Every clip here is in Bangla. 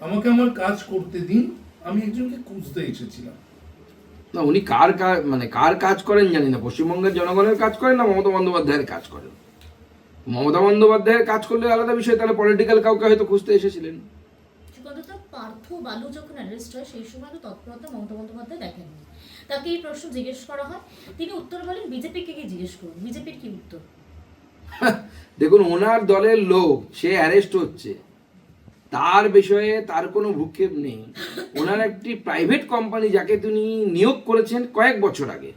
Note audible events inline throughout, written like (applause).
আমাকে আমার কাজ করতে দিন আমি একজনকে খুঁজতে এসেছিলাম। না উনি কার মানে কার কাজ করেন জানি না পশ্চিমবঙ্গের জনগণের কাজ করেন না মমতা বন্দ্যোপাধ্যায়ের কাজ করেন? মমতা বন্দ্যোপাধ্যায়ের কাজ করলে আলাদা বিষয় তাহলে পলিটিক্যাল কাউকে হয়তো খুঁজতে এসেছিলেন। পার্থ বালু যখন অ্যারেস্ট হয় সেই সময় তো তৎপরতা মমতা বন্দ্যোপাধ্যায় দেখেননি। তাকে এই প্রশ্ন জিজ্ঞেস করা হয় তিনি উত্তর বলেন বিজেপিকে কি জিজ্ঞেস করুন? বিজেপির কি উত্তর? (laughs) দেখুন ওনার দলের লোক সে অ্যারেস্ট হচ্ছে। তার বিষয়ে তার কোনো ভূক্ষেপ নেই। ওনার একটি প্রাইভেট কোম্পানি যাকে তিনি নিয়োগ করেছেন কয়েক বছর আগে।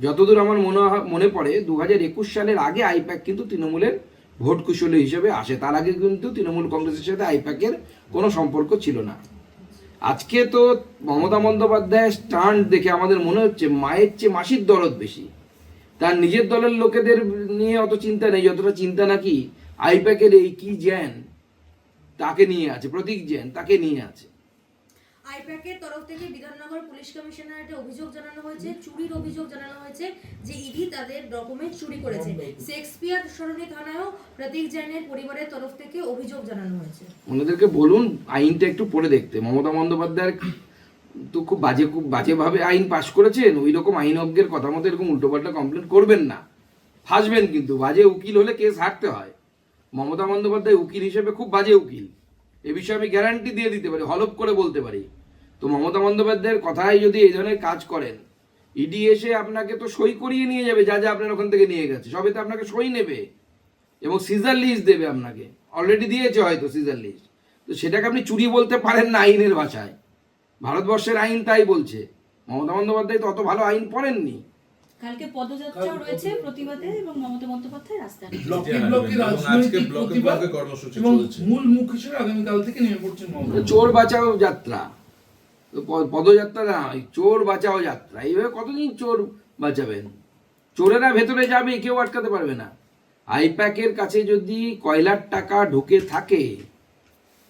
যতদূর আমার মনে মনে পড়ে দু হাজার একুশ সালের আগে আইপ্যাক কিন্তু তৃণমূলের ভোট কুশলী হিসেবে আসে। তার আগে কিন্তু তৃণমূল কংগ্রেসের সাথে আইপ্যাকের কোনো সম্পর্ক ছিল না। আজকে তো মমতা বন্দ্যোপাধ্যায়ের স্টান্ট দেখে আমাদের মনে হচ্ছে মায়ের চেয়ে মাসির দরদ বেশি। তার নিজের দলের লোকেদের নিয়ে অত চিন্তা নেই, যতটা চিন্তা নাকি আইপ্যাকের এই কি জ্যান তাকে নিয়ে আছে প্রতীক জ্যান তাকে নিয়ে আছে। আইপ্যাকের তরফ থেকে বিধাননগর পুলিশ কমিশনারেটে অভিযোগ জানানো হয়েছে চুরির অভিযোগ জানানো হয়েছে যে ইডি তাদের ডকুমেন্ট চুরি করেছে। শেক্সপিয়ার সরণি থানায়ও প্রতীক জৈনের পরিবারের তরফ থেকে অভিযোগ জানানো হয়েছে। ওনাদেরকে বলুন আইনটা একটু পড়ে দেখতে। মমতা বন্দ্যোপাধ্যায়ের তো খুব বাজে খুব বাজেভাবে আইন পাশ করেছেন ওই রকম আইনজ্ঞের কথা মতো এরকম উল্টোপাল্টা কমপ্লেন করবেন না। ফাঁসবেন কিন্তু বাজে উকিল হলে কেস হারতে হয়। মমতা বন্দ্যোপাধ্যায় উকিল হিসেবে খুব বাজে উকিল। এ বিষয়ে আমি গ্যারান্টি দিয়ে দিতে পারি হলপ করে বলতে পারি। তো মমতা বন্দ্যোপাধ্যায়ের কথায় যদি এই ধরনের কাজ করেন ইডি এসে আপনাকে তো সই করিয়ে নিয়ে যাবে, যা যা আপনার ওখান থেকে নিয়ে গেছে সবে তো আপনাকে সই নেবে। এবং সিজার লিস্ট দেবে আপনাকে। অলরেডি দিয়েছে হয়তো সিজার লিস্ট তো সেটাকে আপনি চুরি বলতে পারেন না আইনের ভাষায়। ভারতবর্ষের আইন তাই বলছে। মমতা বন্দ্যোপাধ্যায় তো অত ভালো আইন পড়েননি। কালকে পদযাত্রাও রয়েছে প্রতিবাদে এবং মমতা বন্দ্যোপাধ্যায় রাস্তায়। ব্লকে ব্লকে রাজনৈতিক প্রতিবাদ কর্মসূচি চলছে। মূল মুখ হিসেবে আগামীকাল থেকে নেমে পড়ছেন মমতা চোর বাঁচাও যাত্রা। পদযাত্রা না ওই চোর বাঁচাও যাত্রা। এইভাবে কতদিন চোর বাঁচাবেন? চোরেরা ভেতরে যাবে কেউ আটকাতে পারবে না। আইপ্যাকের কাছে যদি কয়লার টাকা ঢুকে থাকে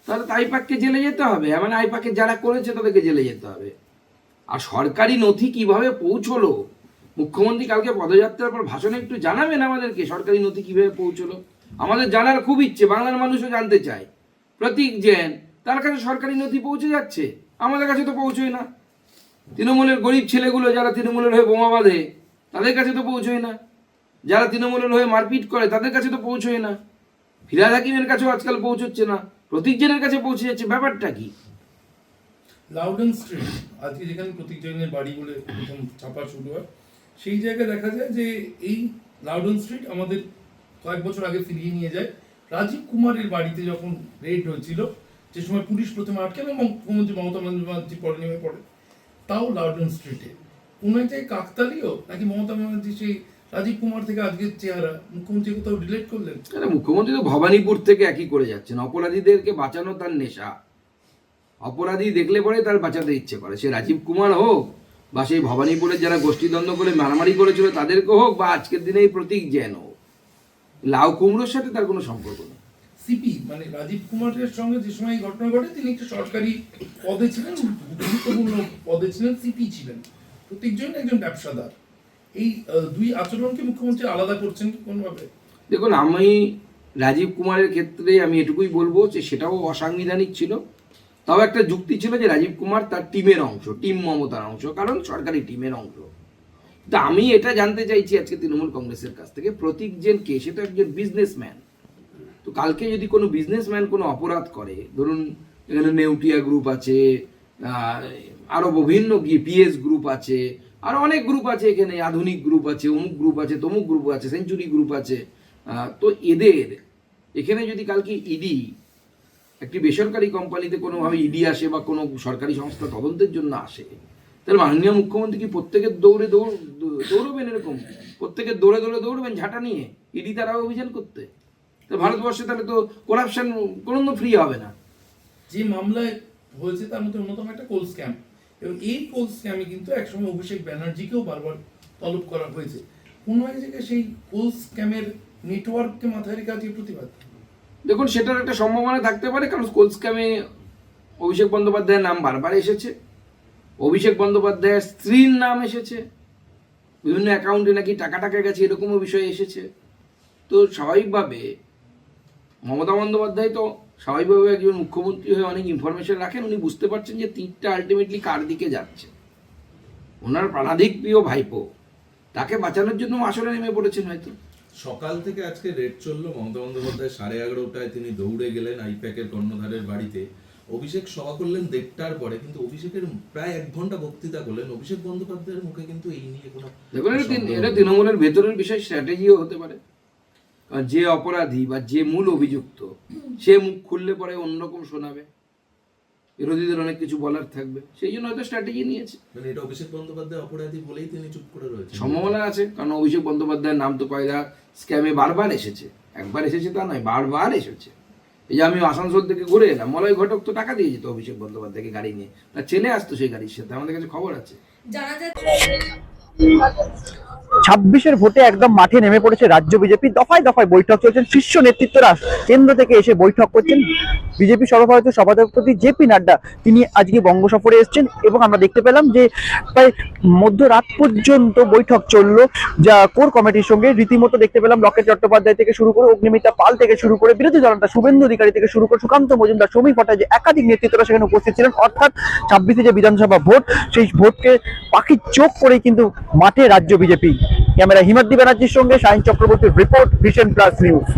তাহলে তো আইপ্যাককে জেলে যেতে হবে। মানে আইপ্যাকে যারা করেছে তাদেরকে জেলে যেতে হবে। আর সরকারি নথি কীভাবে পৌঁছলো? মুখ্যমন্ত্রী কালকে পদযাত্রার পর ভাষণে একটু জানাবেন আমাদেরকে, সরকারি নথি কীভাবে পৌঁছলো? আমাদের জানার খুব ইচ্ছে, বাংলার মানুষও জানতে চায়। প্রতীক জেন, তার কাছে সরকারি নথি পৌঁছে যাচ্ছে? আমাদের কাছে তো পৌঁছয় না। তৃণমূলের গরিব ছেলেগুলো যারা তৃণমূলের হয়ে বোমা বাঁধে, তাদের কাছে তো পৌঁছয় না। যারা তৃণমূলের হয়ে মারপিট করে, তাদের কাছে তো পৌঁছয় না। ফিরাদ হাকিমের কাছেও আজকাল পৌঁছচ্ছে না। প্রতীক জেনের কাছে পৌঁছে যাচ্ছে, ব্যাপারটা কি? লাউডন স্ট্রিট আজকে যেখানে প্রতীক জৈনের বাড়ি বলে প্রথম ছাপা শুরু হয় সেই জায়গায় দেখা যায় যে এই লাউডন স্ট্রিট আমাদের কয়েক বছর আগে ফিরিয়ে নিয়ে যায়। রাজীব কুমারের বাড়িতে যখন রেড হয়েছিল, যে সময় পুলিশ প্রথমে আটকে এবং মুখ্যমন্ত্রী মমতা বন্দ্যোপাধ্যায় পরে নেমে পড়ে, তাও লাউডন স্ট্রিটে। কোনো জায়গায় কাকতালিও নাকি মমতা ব্যানার্জি সেই রাজীব কুমার থেকে আজকের চেহারা মুখ্যমন্ত্রী কোথাও রিলেট করলেন? আরে মুখ্যমন্ত্রী তো ভবানীপুর থেকে একই করে যাচ্ছেন। অপরাধীদেরকে বাঁচানো তার নেশা। অপরাধী দেখলে পরে তার বাঁচাতে ইচ্ছে করে। সে রাজীব কুমার হোক বা সেই ভবানীপুরের যারা গোষ্ঠীদ্বন্দ্ব করে মারামারি করেছিল তাদেরকে হোক বা আজকের দিনে এই প্রতীক হোক লাউ কুমড়োর সাথে তার কোনো সম্পর্ক নেই। সিপি মানে রাজীব কুমারের সঙ্গে যে সময় ঘটনা ঘটে তিনি একটি সরকারি পদে ছিলেন গুরুত্বপূর্ণ পদে ছিলেন সিপি ছিলেন। প্রত্যেকজন একজন ব্যবসাদার। এই দুই আচরণকে মুখ্যমন্ত্রী আলাদা করছেন কি কোনোভাবে? দেখুন আমি রাজীব কুমারের ক্ষেত্রে আমি এটুকুই বলব যে সেটাও অসাংবিধানিক ছিল। তাও একটা যুক্তি ছিল যে রাজীব কুমার তার টিমের অংশ টিম মমতার অংশ কারণ সরকারি টিমের অংশ। তা আমি এটা জানতে চাইছি আজকে তৃণমূল কংগ্রেসের কাছ থেকে প্রতীক জেন কে? সে তো একজন বিজনেসম্যান তো কালকে যদি কোনো বিজনেসম্যান কোনো অপরাধ করে ধরুন এখানে নেউটিয়া গ্রুপ আছে আহ, আরও বিভিন্ন পিএস গ্রুপ আছে আর অনেক গ্রুপ আছে এখানে আধুনিক গ্রুপ আছে অমুক গ্রুপ আছে তমুক গ্রুপ আছে সেঞ্চুরি গ্রুপ আছে। তো এদের এখানে যদি কালকে ইডি একটি বেসরকারি কোম্পানিতে কোনোভাবে ইডি আসে বা কোনো সরকারি সংস্থা তদন্তের জন্য আসে, তাহলে মাননীয় মুখ্যমন্ত্রী কি প্রত্যেকের দৌড়ে দৌড়, দৌড়বেন এরকম? প্রত্যেকের দৌড়ে দৌড়ে দৌড়বেন ঝাঁটা নিয়ে? ইডি তারা অভিযান করতে? তো ভারতবর্ষে তাহলে তো করাপশন কোনো ফ্রি হবে না। যে মামলায় হয়েছে তার মধ্যে অন্যতম একটা কোল স্ক্যাম এবং এই কোল স্ক্যামে কিন্তু একসময় অভিষেক ব্যানার্জিকেও বারবার তলব করা হয়েছে। কোনো এক জায়গায় সেই কোল স্ক্যামের নেটওয়ার্ককে মাথায় রেখে আজকে প্রতিবাদ। দেখুন, সেটার একটা সম্ভাবনা থাকতে পারে, কারণ স্কুল স্ক্যামে অভিষেক বন্দ্যোপাধ্যায়ের নাম বারবার এসেছে। অভিষেক বন্দ্যোপাধ্যায়ের স্ত্রীর নাম এসেছে। বিভিন্ন অ্যাকাউন্টে নাকি টাকা টাকা গেছে এরকমও বিষয় এসেছে। তো স্বাভাবিকভাবে মমতা বন্দ্যোপাধ্যায় তো স্বাভাবিকভাবে একজন মুখ্যমন্ত্রী হয়ে অনেক ইনফরমেশন রাখেন, উনি বুঝতে পারছেন যে তীরটা আলটিমেটলি কার দিকে যাচ্ছে। ওনার প্রাণাধিক প্রিয় ভাইপো, তাকে বাঁচানোর জন্য আসলে নেমে পড়েছেন হয়তো। সকাল থেকে আজকে রেড চলল। মমতা বন্দ্যোপাধ্যায় সাড়ে এগারোটায় তিনি দৌড়ে গেলেন আইপ্যাকের কর্ণধারের বাড়িতে। অভিষেক সভা করলেন দেড়টার পরে কিন্তু অভিষেকের প্রায় এক ঘণ্টা বক্তৃতা করলেন। অভিষেক বন্দ্যোপাধ্যায়ের মুখে কিন্তু এই নিয়ে কোনো দেখুন এটা। তৃণমূলের ভেতরের বিষয় স্ট্র্যাটেজিও হতে পারে। যে অপরাধী বা যে মূল অভিযুক্ত সে মুখ খুললে পরে অন্যরকম শোনাবে। বিরোধীদের অনেক কিছু বলার থাকবে। সেই জন্য হয়তো স্ট্র্যাটেজি নিয়েছে। মানে এটা অভিষেক বন্দ্যোপাধ্যায় অপরাধী বলেই তিনি চুপ করে রয়েছেন। সম্ভাবনা আছে কারণ অভিষেক বন্দ্যোপাধ্যায়ের নাম তো কয়লা স্ক্যামে বারবার এসেছে। একবার এসেছে তা নয় বারবার এসেছে। এই যে আমি আসানসোল থেকে ঘুরে এলাম মলয় ঘটক তো টাকা দিয়ে যেত অভিষেক বন্দ্যোপাধ্যায়কে গাড়ি নিয়ে। তা চেনে আসতো সেই গাড়ির সাথে আমাদের কাছে খবর আছে। জানা যাচ্ছে ছাব্বিশের ভোটে একদম মাঠে নেমে পড়েছে রাজ্য বিজেপি। দফায় দফায় বৈঠক চলছেন। শীর্ষ নেতৃত্বরা কেন্দ্র থেকে এসে বৈঠক করছেন। বিজেপি সর্বভারতীয় সভাপতি জেপি নাড্ডা, তিনি আজকে বঙ্গ সফরে এসেছেন এবং আমরা দেখতে পেলাম যে প্রায় মধ্যরাত পর্যন্ত বৈঠক চলল, যা কোর কমিটির সঙ্গে রীতিমতো দেখতে পেলাম লকেট চট্টোপাধ্যায় থেকে শুরু করে অগ্নিমিতা পাল থেকে শুরু করে বিরোধী দলনেতা শুভেন্দু অধিকারী থেকে শুরু করে সুকান্ত মজুমদার সমীর ভট্টাচার্য একাধিক নেতৃত্বরা সেখানে উপস্থিত ছিলেন। অর্থাৎ ছাব্বিশে যে বিধানসভা ভোট, সেই ভোটকে পাখির চোখ করেই কিন্তু মাঠে রাজ্য বিজেপি। ক্যামেরা হিমাদ্রি ব্যানার্জির সঙ্গে শাহিন চক্রবর্তীর রিপোর্ট ভিশন প্লাস নিউজ।